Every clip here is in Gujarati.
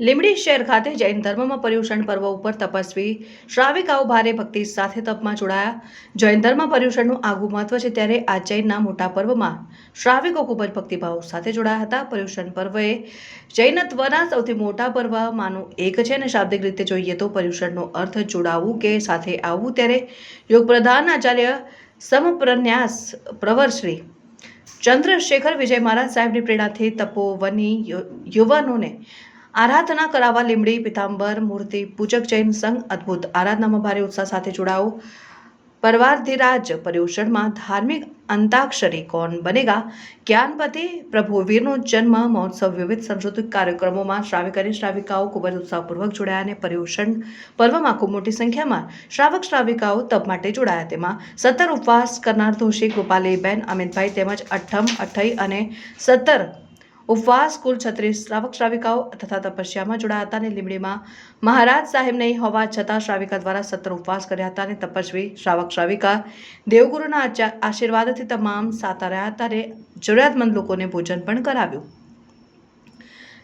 લીંબડી શહેર ખાતે જૈન ધર્મમાં પર્યુષણ પર્વ ઉપર તપસ્વી શ્રાવિકાઓ ભારે ભક્તિ સાથે તપમાં જોડાયા. જૈન ધર્મ પર્યુષણનું આગવું મહત્વ છે ત્યારે આ જૈનના મોટા પર્વમાં શ્રાવિકો ખૂબ જ ભક્તિભાવ સાથે જોડાયા હતા. પર્યુષણ પર્વ એ જૈનત્વના સૌથી મોટા પર્વમાંનું એક છે અને શાબ્દિક રીતે જોઈએ તો પર્યુષણનો અર્થ જોડાવું કે સાથે આવવું ત્યારે યોગ પ્રધાન આચાર્ય સમપ્રન્યાસ પ્રવર શ્રી ચંદ્રશેખર વિજય મહારાજ સાહેબની પ્રેરણાથી તપોવની યુવાનોને આરાધના કરાવવા લીમડી, પિતાંબર, મૂર્તિ, પૂજક જૈન સંઘ અદ્ભુત આરાધનામાં ભારે ઉત્સાહ સાથે જોડાઓ. પરવારધિરાજ પર્યુષણમાં ધાર્મિક અંતાક્ષરી કોણ બનેગા? જ્ઞાનપતિ પ્રભુ વીરનો જન્મ મહોત્સવ વિવિધ સાંસ્કૃતિક કાર્યક્રમોમાં શ્રાવિક અને શ્રાવિકાઓ ખૂબ જ ઉત્સાહપૂર્વક જોડાયા અને પર્યુષણ પર્વમાં ખૂબ મોટી સંખ્યામાં શ્રાવક શ્રાવિકાઓ તપ માટે જોડાયા. તેમાં સત્તર ઉપવાસ કરનાર દોષી કૃપાલીબેન અમિતભાઈ તેમજ અઠ્ઠમ, અઠ્ઠઈ અને સત્તર ઉપવાસ, કુલ છત્રીસ શ્રાવક શ્રાવિકાઓ તથા તપસ્યામાં જોડાયા હતા અને લીમડીમાં મહારાજ સાહેબ નહીં હોવા છતાં શ્રાવિકા દ્વારા સત્તર ઉપવાસ કર્યા હતા અને તપસ્વી શ્રાવક શ્રાવિકા દેવગુરુના આશીર્વાદથી તમામ સાતા રહ્યા હતા અને જરૂરિયાતમંદ લોકોને ભોજન પણ કરાવ્યું.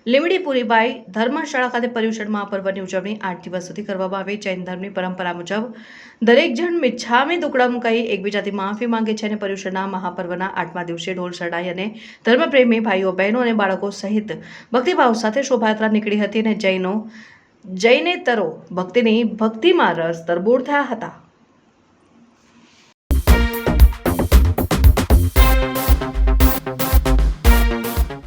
લીમડી પુરીબાઈ ધર્મશાળા ખાતે પર્યુષણ મહાપર્વની ઉજવણી આઠ દિવસ સુધી કરવામાં આવે. જૈન ધર્મની પરંપરા મુજબ દરેક જણ મિચ્છામી દુકડમ કહી એકબીજાથી માફી માંગે છે અને પર્યુષણના મહાપર્વના આઠમા દિવસે ઢોલ શરણાઈ અને ધર્મપ્રેમી ભાઈઓ, બહેનો અને બાળકો સહિત ભક્તિભાવ સાથે શોભાયાત્રા નીકળી હતી અને જૈનો જૈનેતરો ભક્તિની ભક્તિમાં રસ તરબૂળ થયા હતા.